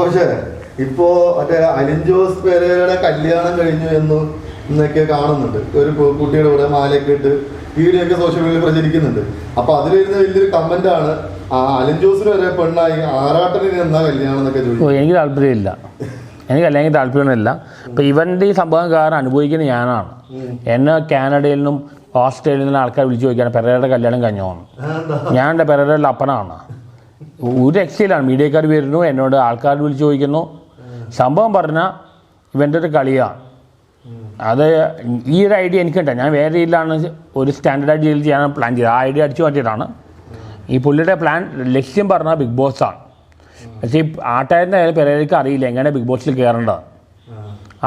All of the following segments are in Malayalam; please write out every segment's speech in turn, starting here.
പക്ഷേ ഇപ്പോ മറ്റേ അലിൻ ജോസ് പെരേരയുടെ കല്യാണം കഴിഞ്ഞു എന്ന് എന്നൊക്കെ കാണുന്നുണ്ട്. ഒരു കുട്ടിയുടെ കൂടെ മാലയൊക്കെ ഇട്ട് വീഡിയോ ഒക്കെ സോഷ്യൽ മീഡിയയിൽ പ്രചരിക്കുന്നുണ്ട്. അപ്പൊ അതിൽ വരുന്ന വലിയൊരു കമന്റ് ആണ് ആ അലിൻ ജോസിന് വരെ പെണ്ണായി ആറാട്ടന് എന്നാ കല്യാണം എന്നൊക്കെ ചോദിക്കും എനിക്ക് താല്പര്യമില്ല. എനിക്ക് അല്ലെങ്കിൽ താല്പര്യമൊന്നുമില്ല. ഇപ്പം ഇവന്റെ ഈ സംഭവം കാരണം അനുഭവിക്കുന്നത് ഞാനാണ്. എന്നെ കാനഡയിൽ നിന്നും ഓസ്ട്രേലിയയിൽ നിന്നും ആൾക്കാർ വിളിച്ചു ചോദിക്കുകയാണ് പെരയുടെ കല്യാണം കഴിഞ്ഞോന്ന്. ഞാൻ എന്റെ പെരയുടെ അപ്പനാണ്. ഒരു രക്ഷയിലാണ്. മീഡിയക്കാർ വരുന്നു എന്നോട് ആൾക്കാർ വിളിച്ചു ചോദിക്കുന്നു. സംഭവം പറഞ്ഞാൽ ഇവന്റെ ഒരു കളിയാണ് അത് ഈ ഒരു ഐഡിയ എനിക്കുണ്ട്. ഞാൻ വേറെ രീതിയിലാണ് ഒരു സ്റ്റാൻഡേർഡ് രീതിയിൽ ചെയ്യാൻ പ്ലാൻ ചെയ്തത്. ആ ഐഡിയ അടിച്ചു മാറ്റിയതാണ്. ഈ പുള്ളിയുടെ പ്ലാൻ ലക്ഷ്യം പറഞ്ഞാൽ ബിഗ് ബോസാണ് പക്ഷേ ഈ ആട്ടായിരുന്ന പെരേരയ്ക്ക് അറിയില്ല. എങ്ങനെ ബിഗ് ബോസിൽ കയറേണ്ടത്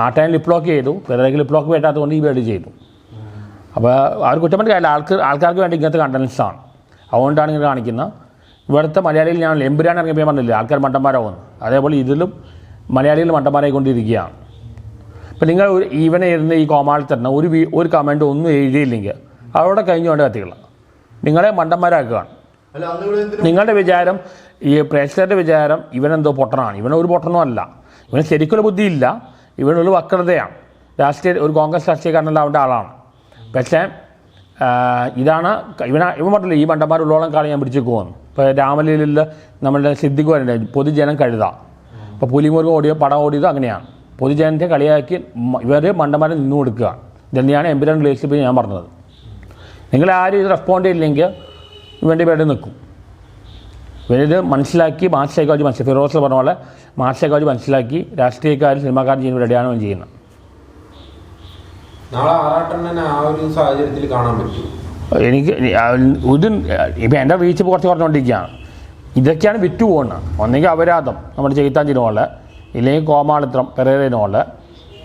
ആട്ടായൻ ലിപ്ലോക്ക് ചെയ്തു. പെരേരയ്ക്ക് ലിപ്ലോക്ക് പറ്റാത്തതുകൊണ്ട് ഈ വേണ്ടി ചെയ്തു. അപ്പോൾ അവർ കുറ്റം പറഞ്ഞ കാര്യമില്ല. ആൾക്ക് ആൾക്കാർക്ക് വേണ്ടി ഇങ്ങനത്തെ കണ്ടൻസാണ് അതുകൊണ്ടാണ് ഇങ്ങനെ കാണിക്കുന്നത്. ഇവിടുത്തെ മലയാളിയിൽ ഞാൻ എമ്പുരാൻ ഇറങ്ങിയപ്പോൾ പറഞ്ഞില്ലേ? ആൾക്കാർ മണ്ടന്മാരാവുന്നു അതേപോലെ ഇതിലും മലയാളികൾ മണ്ടന്മാരായി കൊണ്ടിരിക്കുകയാണ് ഇപ്പം നിങ്ങൾ ഒരു ഈവനെ ഇരുന്ന് ഈ കോമാളിൽ തന്നെ ഒരു വീ- ഒരു കമന്റ് ഒന്നും എഴുതിയില്ലെങ്കിൽ അവിടെ കഴിഞ്ഞുകൊണ്ട് കത്തികളാം നിങ്ങളെ മണ്ടന്മാരാക്കുകയാണ്. നിങ്ങളുടെ വിചാരം ഈ പ്രേക്ഷകരുടെ വിചാരം ഇവനെന്തോ പൊട്ടനാണ്. ഇവൻ ഒരു പൊട്ടനും അല്ല. ഇവന് ശരിക്കുള്ള ബുദ്ധിയില്ല. ഇവനൊരു വക്രതയാണ്. രാഷ്ട്രീയ ഒരു കോൺഗ്രസ് രാഷ്ട്രീയക്കാരനല്ല അവന്റെ ആളാണ്. പക്ഷേ ഇതാണ് ഇവൻ ഇവന ഇവൻ പറഞ്ഞില്ല ഈ മണ്ടന്മാരുള്ളോളം കാലം ഞാൻ പിടിച്ചു പോകുന്നു ഇപ്പോൾ രാമലീലയിൽ നമ്മളുടെ സിദ്ദിഖ് വരണ്ടേ പൊതുജനം കഴുത. ഇപ്പോൾ പുലിമുരുക ഓടിയോ പടം ഓടിയതോ അങ്ങനെയാണ്. പൊതുജനത്തെ കളിയാക്കി ഇവർ മണ്ടന്മാരെ നിന്നു കൊടുക്കുക. ഇതെന്നെയാണ് എംപിരാൻ റിലേഷൻഷിപ്പ് ഞാൻ പറഞ്ഞത്. നിങ്ങൾ ആരും ഇത് റെസ്പോണ്ട് ചെയ്യില്ലെങ്കിൽ ഇവന്റെ പേര് നിൽക്കും. ഇവരിത് മനസ്സിലാക്കി സൈക്കോളജി മനസ്സിലാക്കി. ഫിറോസ് പറഞ്ഞ പോലെ സൈക്കോളജി മനസ്സിലാക്കി രാഷ്ട്രീയക്കാരും സിനിമാക്കാരും ചെയ്യുന്ന റെഡിയാണ് ചെയ്യുന്നത്? നാളെ ആറാട്ടെണ്ണനെ ആ ഒരു സാഹചര്യത്തിൽ കാണാൻ പറ്റും എനിക്ക് ഇത് ഇപ്പം എന്റെ റീച്ച് കുറച്ച് കുറഞ്ഞുകൊണ്ടിരിക്കുകയാണ് ഇതൊക്കെയാണ് വിറ്റ് പോകുന്നത് ഒന്നെങ്കിൽ അപരാധം നമ്മുടെ ചെയ്ത്താഞ്ചിനോൾ ഇല്ലെങ്കിൽ കോമാളിത്രം പെരേരന് പോലെ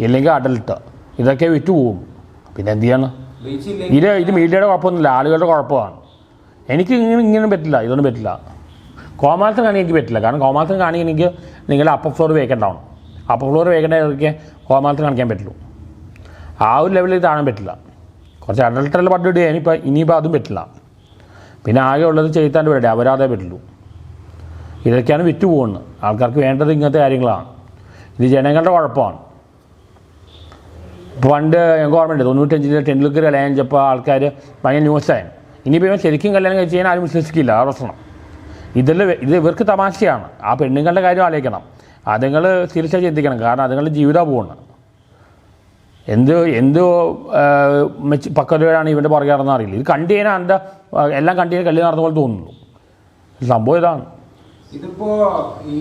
ഇല്ലെങ്കിൽ അഡൽട്ട്. ഇതൊക്കെ വിറ്റ് പോകും പിന്നെ എന്ത് ചെയ്യണം? ഇത് ഇത് മീഡിയയുടെ കുഴപ്പമൊന്നുമില്ല. ആളുകളുടെ കുഴപ്പമാണ്. എനിക്ക് ഇങ്ങനെ ഇങ്ങനെ പറ്റില്ല. ഇതൊന്നും പറ്റില്ല. കോമാലത്തിന് കാണിക്കാൻ എനിക്ക് പറ്റില്ല. കാരണം കോമാലത്തിന് കാണിക്കാൻ എനിക്ക് നിങ്ങൾ അപ്പർ ഫ്ലോർ വേക്കണ്ടാവണം അപ്പർ ഫ്ലോർ വേക്കേണ്ടതൊക്കെ കോമാലത്തിന് കാണിക്കാൻ പറ്റുള്ളൂ. ആ ഒരു ലെവലിൽ താഴാൻ പറ്റില്ല. കുറച്ച് അഡൾട്ടറിൽ പാട്ട് ഇടുക ഇനിയിപ്പോൾ ഇനിയിപ്പോൾ അതും പറ്റില്ല. പിന്നെ ആകെ ഉള്ളത് ചെയ്താന്റെ വേണ്ടി അവരാതെ പറ്റുള്ളൂ. ഇതൊക്കെയാണ് വിറ്റ് പോകുന്നത് ആൾക്കാർക്ക് വേണ്ടത് ഇങ്ങനത്തെ കാര്യങ്ങളാണ്. ഇത് ജനങ്ങളുടെ കുഴപ്പമാണ്. പണ്ട് ഗവൺമെന്റ് തൊണ്ണൂറ്റഞ്ചിൽ ടെൻഡുൽക്കർ കല്യാണം കഴിച്ചപ്പോൾ ആൾക്കാർ ഭയങ്കര ന്യൂസായി. ഇനിയിപ്പോൾ ഇവൻ ശരിക്കും കല്യാണം കഴിച്ച് കഴിഞ്ഞാൽ ആരും വിശ്വസിക്കില്ല ആ പ്രശ്നം. ഇതിൽ ഇത് ഇവർക്ക് തമാശയാണ്. ആ പെണ്ണുങ്ങളുടെ കാര്യം ആലോചിക്കണം. അതുങ്ങൾ തിരിച്ചായി ചിന്തിക്കണം. കാരണം അതുങ്ങളുടെ ജീവിതം പോകുന്നത് എന്ത് എന്തോ മെച്ച പക്വതയോടാണ് ഇവന്റെ പുറകെ നടന്ന അറിയില്ല. ഇത് കണ്ടു കഴിഞ്ഞാൽ എന്റെ എല്ലാം കണ്ടു കഴിഞ്ഞാൽ കല്ല് നടന്ന പോലെ തോന്നുന്നു. സംഭവം ഇതാണ്. ഇതിപ്പോ ഈ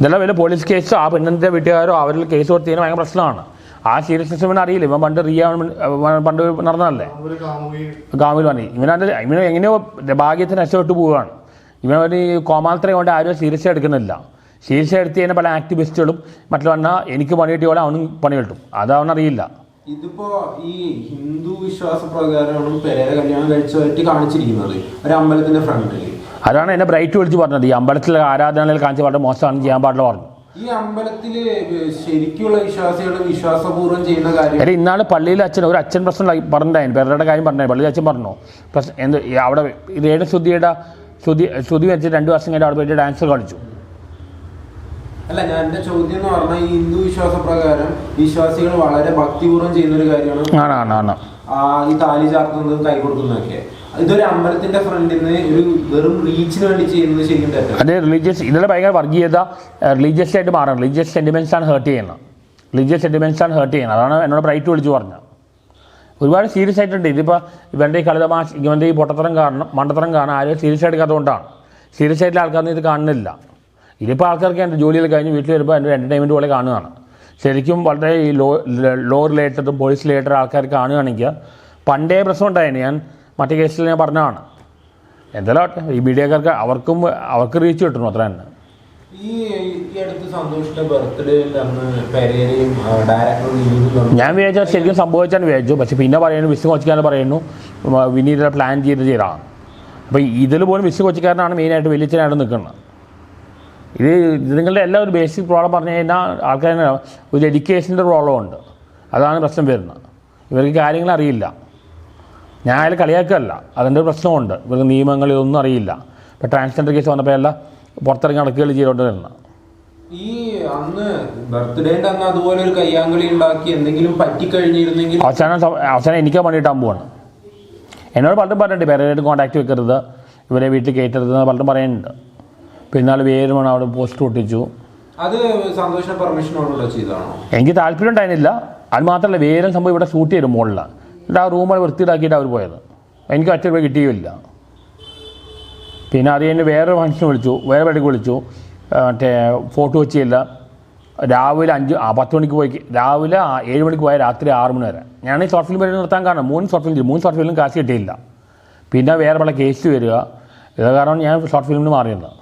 ഇതെല്ലാം വലിയ പോലീസ് കേസ്. ആ പെണ്ണിന്റെ വീട്ടുകാരോ അവരിൽ കേസ് കൊടുത്തതിന് കഴിഞ്ഞാൽ ഭയങ്കര പ്രശ്നമാണ്. ആ സീരിയസ്നെസ് ഇവൻ അറിയില്ല. ഇവൻ പണ്ട് റിയ പണ്ട് നടന്നതല്ലേ? ഗാമിൽ പറഞ്ഞു ഇവനത് ഇവന് എങ്ങനെയോ ഭാഗ്യത്തിന് രക്ഷപ്പെട്ടു പോവുകയാണ്. ഇവൻ ഒരു കോമാത്രയെ കൊണ്ട് ആരും സീരിയസ് എടുക്കുന്നില്ല. സീരിയസ് എടുത്ത് കഴിഞ്ഞാൽ പല ആക്ടിവിസ്റ്റുകളും മറ്റുള്ള പറഞ്ഞാൽ എനിക്ക് പണി കിട്ടിയ പോലെ അവനും പണി കിട്ടും. അത് അറിയില്ല. ഇതിപ്പോ ഈ ഹിന്ദു വിശ്വാസ പ്രകാരമാണ് പെരേര കല്യാണം കഴിച്ചതായിട്ട് കാണിച്ചിരിക്കുന്നത്. ഒരു അമ്പലത്തിന്റെ ഫ്രണ്ടിൽ അതാണ് എന്നെ ബ്രൈറ്റ് വിളിച്ച് പറഞ്ഞത്. ഈ അമ്പലത്തിലെ ആരാധനകളിൽ കാണിച്ച പാട്ട് മോശമാണ് ചെയ്യാൻ പാടില്ല പറഞ്ഞു. ഈ അമ്പലത്തിൽ ശരിക്കുള്ള വിശ്വാസികൾ വിശ്വാസപൂർവം ചെയ്യുന്ന കാര്യം അല്ലെ ഇന്നാൾ പള്ളിയിലെ അച്ഛൻ ഒരു അച്ഛൻ പ്രശ്നം പറഞ്ഞിട്ടായിരുന്നു പേരുടെ കാര്യം പറഞ്ഞു പള്ളിയിലെ അച്ഛൻ പറഞ്ഞു? പ്രശ്നം എന്ത്? അവിടെ രേണു ശ്രുതിയുടെ ശ്രുതി ശ്രുതി വെച്ച് രണ്ട് വർഷം കഴിഞ്ഞ് അവിടെ പോയിട്ട് ഡാൻസ് കളിച്ചു. അല്ല ഞാൻ എന്റെ ചോദ്യം എന്ന് പറഞ്ഞാൽ ഈ ഹിന്ദു വിശ്വാസ പ്രകാരം വിശ്വാസികൾ വളരെ ഭക്തിപൂർവം ചെയ്യുന്ന ഒരു കാര്യമാണ് ഈ താലി ചാർത്തുന്നതും കൈ കൊടുക്കുന്നതൊക്കെ. ഇതൊരു അമ്പലത്തിന്റെ ഫ്രണ്ടിൽ നിന്ന് ഒരു വെറും റീച്ചിന് വേണ്ടി ചെയ്യുന്നത് ശരിക്കും അതെ റിലീജിയസ് ഇതിലെ ഭയങ്കര വർഗീയത റിലീജിയസ് ആയിട്ട് മാറണം. റിലീജിയസ് സെന്റിമെന്റ്സ് ആണ് ഹേർട്ട് ചെയ്യുന്നത്. റിലീജിയസ് സെന്റിമെന്റ്സ് ആണ് ഹേർട്ട് ചെയ്യുന്നത്. അതാണ് എന്നോട് ബ്രൈറ്റ് വിളിച്ചു പറഞ്ഞത്. ഒരുപാട് സീരിയസ് ആയിട്ടുണ്ട്. ഇതിപ്പോൾ ഇവന്റെ ഈ കളിതമാശ ഇവന്റെ ഈ പൊട്ടത്തരം കാരണം മണ്ടത്തരം കാണാൻ ആരും സീരിയസ് ആയിട്ട് എടുക്കാത്തതുകൊണ്ടാണ് സീരിയസ് ആയിട്ടുള്ള ആൾക്കാരൊന്നും ഇത് കാണുന്നില്ല. ഇതിപ്പോൾ ആൾക്കാർക്ക് എന്റെ ജോലിയിൽ കഴിഞ്ഞ് വീട്ടിൽ വരുമ്പോൾ എന്റെ എന്റർടൈൻമെന്റ് പോലെ കാണുകയാണ്. ശരിക്കും വളരെ ഈ ലോ ലോ റിലേറ്റഡും പോലീസ് റിലേറ്റഡ് ആൾക്കാർ കാണുകയാണെങ്കിൽ പണ്ടേ പ്രശ്നം ഉണ്ടായിരുന്നു ഞാൻ മറ്റേ കേസിൽ ഞാൻ പറഞ്ഞതാണ്. എന്തായാലും ഈ മീഡിയക്കാർക്ക് അവർക്കും അവർക്ക് റീച്ച് കിട്ടണം അത്ര തന്നെ. ഈ ഈ അടുത്ത് സന്തോഷിന്റെ ബർത്ത്ഡേ അന്ന് പെരേരയും ഡയറക്ടറും ലീവും ഞാൻ വിചാരിച്ചാൽ ശരിക്കും സംഭവിച്ചാണ് വിചാരിച്ചു. പക്ഷെ പിന്നെ പറയുന്നു വിസ് കൊച്ചിക്കാരൻ പറയുന്നു ഉം, വിനീത പ്ലാൻ ചെയ്ത് ചെയ്താണ് അപ്പോൾ ഇതിൽ പോലും വിസ് കൊച്ചിക്കാരനാണ് മെയിനായിട്ട് വലിയച്ഛനായിട്ട് നിൽക്കുന്നത്. ഇത് നിങ്ങളുടെ എല്ലാ ഒരു ബേസിക് പ്രോബ്ലം പറഞ്ഞു കഴിഞ്ഞാൽ ആൾക്കാർ ഒരു എഡ്യൂക്കേഷന്റെ പ്രോബ്ലം ഉണ്ട്. അതാണ് പ്രശ്നം വരുന്നത്. ഇവർക്ക് കാര്യങ്ങൾ അറിയില്ല. ഞാൻ അതിൽ കളിയാക്കുകയല്ല. അതിന്റെ പ്രശ്നമുണ്ട്. ഇവർക്ക് നിയമങ്ങൾ ഇതൊന്നും അറിയില്ല. ഇപ്പോൾ ട്രാൻസ്ജെൻഡർ കേസ് വന്നപ്പോൾ എല്ലാം പുറത്തിറങ്ങി നടക്കുകകൾ ചെയ്തുകൊണ്ട് ഈ അന്ന് ബർത്ത്ഡേന്റെ അന്ന് അതുപോലെ ഒരു കയ്യാങ്കളി ഉണ്ടാക്കി എന്തെങ്കിലും പറ്റിക്കഴിഞ്ഞിരുന്നെങ്കിൽ അവസാനം അവസാനം എനിക്ക് പണി കിട്ടാൻ പോവാണ്. എന്നോട് പലരും പറഞ്ഞിട്ടുണ്ട് പേരായിട്ട് കോൺടാക്ട് വെക്കരുത്. ഇവരെ വീട്ടിൽ കയറ്റരുത് എന്ന് പലരും പറയുന്നുണ്ട്. പിന്നാൾ വേര് വേണം അവിടെ പോസ്റ്റ് ഒട്ടിച്ചു അത് സന്തോഷം പെർമിഷനോടുകൂടെ ചെയ്തതാണോ? എനിക്ക് താല്പര്യം ഉണ്ടായിരുന്നില്ല. അത് മാത്രമല്ല വേരും സംഭവം ഇവിടെ ഷൂട്ട് ചെയ്തു മുകളിലാണ് എന്നിട്ട് ആ റൂം വൃത്തിയിലാക്കിയിട്ട് അവർ പോയത്. എനിക്ക് ഒറ്റ രൂപ കിട്ടിയില്ല. പിന്നെ അത് കഴിഞ്ഞ് വേറൊരു ഫംഗ്ഷൻ വിളിച്ചു. വേറെ പേടിക്ക് വിളിച്ചു. മറ്റേ ഫോട്ടോ വെച്ചില്ല. രാവിലെ അഞ്ച് ആ പത്ത് മണിക്ക് പോയി. രാവിലെ ഏഴ് മണിക്ക് പോയാൽ രാത്രി ആറ് മണി വരെ. ഞാൻ ഈ ഷോർട്ട് ഫിലിം പരിപാടി നിർത്താൻ കാരണം മൂന്ന് ഷോർട്ട് ഫിലിം. മൂന്ന് ഷോർട്ട് ഫിലിം കാശ് കിട്ടിയില്ല. പിന്നെ വേറെ പല കേസ് വരിക. ഇത് കാരണം ഞാൻ ഷോർട്ട് ഫിലിമിന് മാറിയത്.